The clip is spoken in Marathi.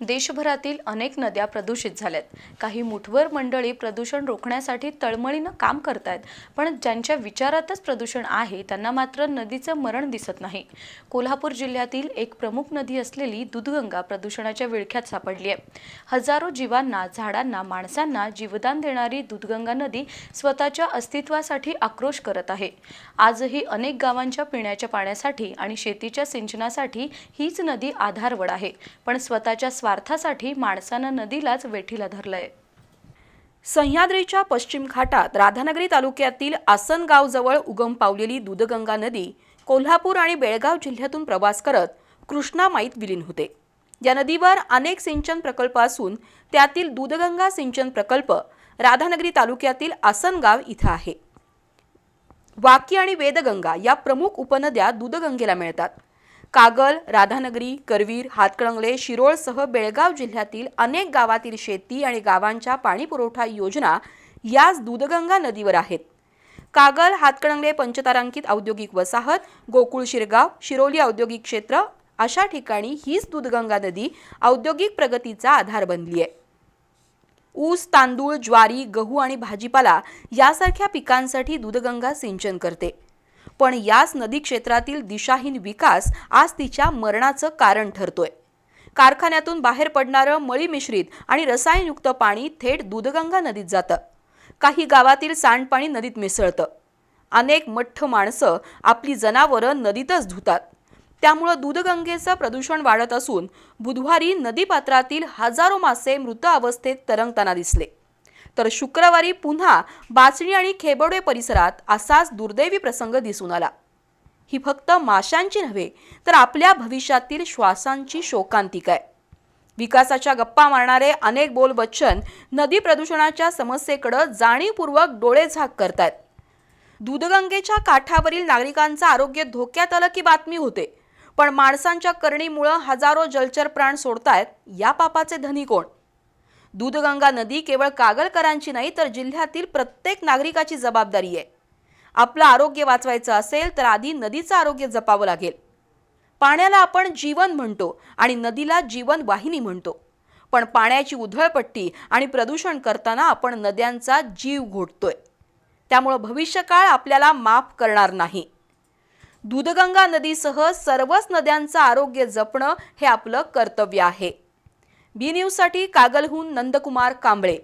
देशभरातील अनेक नद्या प्रदूषित झाल्यात. काही मुठवर मंडळी प्रदूषण रोखण्यासाठी तळमळीनं काम करतायत पण ज्यांच्या विचारातच प्रदूषण आहे त्यांना मात्र नदीचं मरण दिसत नाही. कोल्हापूर जिल्ह्यातील एक प्रमुख नदी असलेली दुधगंगा प्रदूषणाच्या विळख्यात सापडली आहे हजारो जीवांना झाडांना माणसांना जीवदान देणारी दुधगंगा नदी स्वतःच्या अस्तित्वासाठी आक्रोश करत आहे. आजही अनेक गावांच्या पिण्याच्या पाण्यासाठी आणि शेतीच्या सिंचनासाठी हीच नदी आधारवड आहे पण स्वतःच्या स्वार्थासाठी माणसानं नदीलाच वेठीला धरलंय. सह्याद्रीच्या पश्चिम घाटात राधानगरी तालुक्यातील आसनगावजवळ उगम पावलेली दूधगंगा नदी कोल्हापूर आणि बेळगाव जिल्ह्यातून प्रवास करत कृष्णामाईत विलीन होते. या नदीवर अनेक सिंचन प्रकल्प असून त्यातील दूधगंगा सिंचन प्रकल्प राधानगरी तालुक्यातील आसनगाव इथं आहे. वाकी आणि वेदगंगा या प्रमुख उपनद्या दूधगंगेला मिळतात. कागल राधानगरी करवीर हातकणंगले शिरोळसह बेळगाव जिल्ह्यातील अनेक गावातील शेती आणि गावांच्या पाणीपुरवठा योजना याच दूधगंगा नदीवर आहेत. कागल हातकणंगले पंचतारांकित औद्योगिक वसाहत गोकुळ शिरगाव शिरोली औद्योगिक क्षेत्र अशा ठिकाणी हीच दूधगंगा नदी औद्योगिक प्रगतीचा आधार बनली आहे ऊस तांदूळ ज्वारी गहू आणि भाजीपाला यासारख्या पिकांसाठी दूधगंगा सिंचन करते. पण याच नदी क्षेत्रातील दिशाहीन विकास आज तिच्या मरणाचं कारण ठरतोय. कारखान्यातून बाहेर पडणारं मळी मिश्रित आणि रसायनयुक्त पाणी थेट दूधगंगा नदीत जातं. काही गावातील सांडपाणी नदीत मिसळतं. अनेक मठ्ठ माणसं आपली जनावरं नदीतच धुतात. त्यामुळं दूधगंगेचं प्रदूषण वाढत असून बुधवारी नदीपात्रातील हजारो मासे मृत अवस्थेत तरंगताना दिसले. तर शुक्रवारी पुन्हा बाचणी आणि खेबडे परिसरात असाच दुर्दैवी प्रसंग दिसून आला. ही फक्त माशांची नव्हे तर आपल्या भविष्यातील श्वासांची शोकांतिका आहे. विकासाच्या गप्पा मारणारे अनेक बोल बच्चन नदी प्रदूषणाच्या समस्येकडं जाणीवपूर्वक डोळेझाक करतायत. दूधगंगेच्या काठावरील नागरिकांचं आरोग्य धोक्यात आलं की बातमी होते. पण माणसांच्या करणीमुळं हजारो जलचर प्राण सोडतायत या पापाचे धनी कोण? दूधगंगा नदी केवळ कागलकरांची नाही तर जिल्ह्यातील प्रत्येक नागरिकाची जबाबदारी आहे. आपलं आरोग्य वाचवायचं असेल तर आधी नदीचं आरोग्य जपावं लागेल. पाण्याला आपण जीवन म्हणतो आणि नदीला जीवन वाहिनी म्हणतो. पण पाण्याची उधळपट्टी आणि प्रदूषण करताना आपण नद्यांचा जीव घोटतोय. त्यामुळं भविष्यकाळ आपल्याला माफ करणार नाही. दूधगंगा नदीसह सर्वच नद्यांचं आरोग्य जपणं हे आपलं कर्तव्य आहे. बी न्यूजसाठी कागलहून नंदकुमार कांबळे